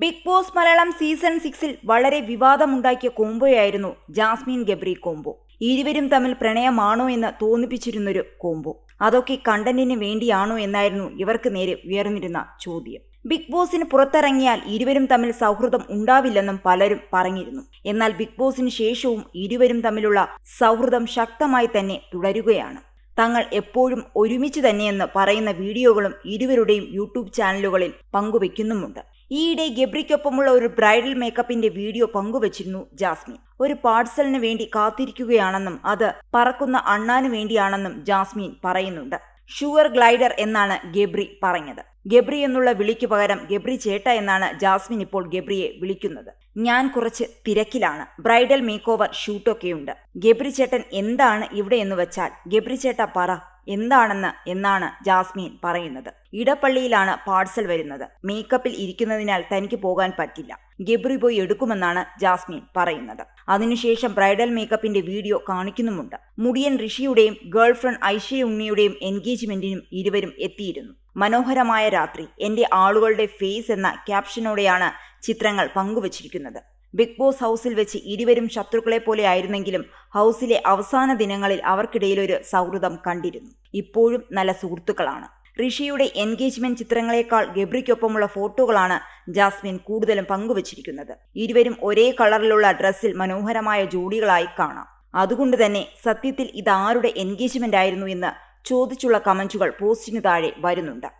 Big boss Malayalam season സിക്സിൽ വളരെ വിവാദമുണ്ടാക്കിയ കോംബോയായിരുന്നു ജാസ്മിൻ ഗബ്രി കോംബോ. ഇരുവരും തമ്മിൽ പ്രണയമാണോ എന്ന് തോന്നിപ്പിച്ചിരുന്നൊരു കോംബോ. അതൊക്കെ കണ്ടന്റിന് വേണ്ടിയാണോ എന്നായിരുന്നു ഇവർക്ക് നേരെ ഉയർന്നിരുന്ന ചോദ്യം. ബിഗ് ബോസിന് പുറത്തിറങ്ങിയാൽ ഇരുവരും തമ്മിൽ സൗഹൃദം ഉണ്ടാവില്ലെന്നും പലരും പറഞ്ഞിരുന്നു. എന്നാൽ ബിഗ് ബോസിന് ശേഷവും ഇരുവരും തമ്മിലുള്ള സൗഹൃദം ശക്തമായി തന്നെ തുടരുകയാണ്. തങ്ങൾ എപ്പോഴും ഒരുമിച്ച് തന്നെയെന്ന് പറയുന്ന വീഡിയോകളും ഇരുവരുടെയും യൂട്യൂബ് ചാനലുകളിൽ പങ്കുവെക്കുന്നുമുണ്ട്. ഈയിടെ ഗബ്രിക്കൊപ്പമുള്ള ഒരു ബ്രൈഡൽ മേക്കപ്പിന്റെ വീഡിയോ പങ്കുവച്ചിരുന്നു ജാസ്മിൻ. ഒരു പാർസലിന് വേണ്ടി കാത്തിരിക്കുകയാണെന്നും അത് പറക്കുന്ന അണ്ണാന് വേണ്ടിയാണെന്നും ജാസ്മിൻ പറയുന്നുണ്ട്. ഷുവർ ഗ്ലൈഡർ എന്നാണ് ഗബ്രി പറഞ്ഞത്. ഗബ്രി എന്നുള്ള വിളിക്കു പകരം ഗബ്രി ചേട്ട എന്നാണ് ജാസ്മിൻ ഇപ്പോൾ ഗബ്രിയെ വിളിക്കുന്നത്. ഞാൻ കുറച്ച് തിരക്കിലാണ്. ബ്രൈഡൽ മേക്ക് ഓവർ ഷൂട്ടൊക്കെയുണ്ട്. ഗബ്രി ചേട്ടൻ എന്താണ് ഇവിടെ എന്ന് വെച്ചാൽ ഗബ്രി ചേട്ട പറ. എന്താണെന്ന് എന്നാണ് ജാസ്മിൻ പറയുന്നത്. ഇടപ്പള്ളിയിലാണ് പാഴ്സൽ വരുന്നത്. മേക്കപ്പിൽ ഇരിക്കുന്നതിനാൽ തനിക്ക് പോകാൻ പറ്റില്ല. ഗബ്രി പോയി എടുക്കുമെന്നാണ് ജാസ്മിൻ പറയുന്നത്. അതിനുശേഷം ബ്രൈഡൽ മേക്കപ്പിന്റെ വീഡിയോ കാണിക്കുന്നുമുണ്ട്. മുടിയൻ ഋഷിയുടെയും ഗേൾഫ്രണ്ട് ഐശ്വര്യ ഉണ്ണിയുടെയും എൻഗേജ്മെന്റിനും ഇരുവരും എത്തിയിരുന്നു. മനോഹരമായ രാത്രി. എന്റെ ആളുകളുടെ ഫേസ് എന്ന ക്യാപ്ഷനോടെയാണ് ചിത്രങ്ങൾ പങ്കുവച്ചിരിക്കുന്നത്. ബിഗ് ബോസ് ഹൗസിൽ വെച്ച് ഇരുവരും ശത്രുക്കളെ പോലെ ആയിരുന്നെങ്കിലും ഹൗസിലെ അവസാന ദിനങ്ങളിൽ അവർക്കിടയിൽ ഒരു സൗഹൃദം കണ്ടിരുന്നു. ഇപ്പോഴും നല്ല സുഹൃത്തുക്കളാണ്. ഋഷിയുടെ എൻഗേജ്മെന്റ് ചിത്രങ്ങളെക്കാൾ ഗബ്രിക്കൊപ്പമുള്ള ഫോട്ടോകളാണ് ജാസ്മിൻ കൂടുതലും പങ്കുവച്ചിരിക്കുന്നത്. ഇരുവരും ഒരേ കളറിലുള്ള ഡ്രസ്സിൽ മനോഹരമായ ജോഡികളായി കാണാം. അതുകൊണ്ട് തന്നെ സത്യത്തിൽ ഇതാരുടെ എൻഗേജ്മെന്റ് ആയിരുന്നു എന്ന് ചോദിച്ചുള്ള കമന്റുകൾ പോസ്റ്റിന് താഴെ വരുന്നുണ്ട്.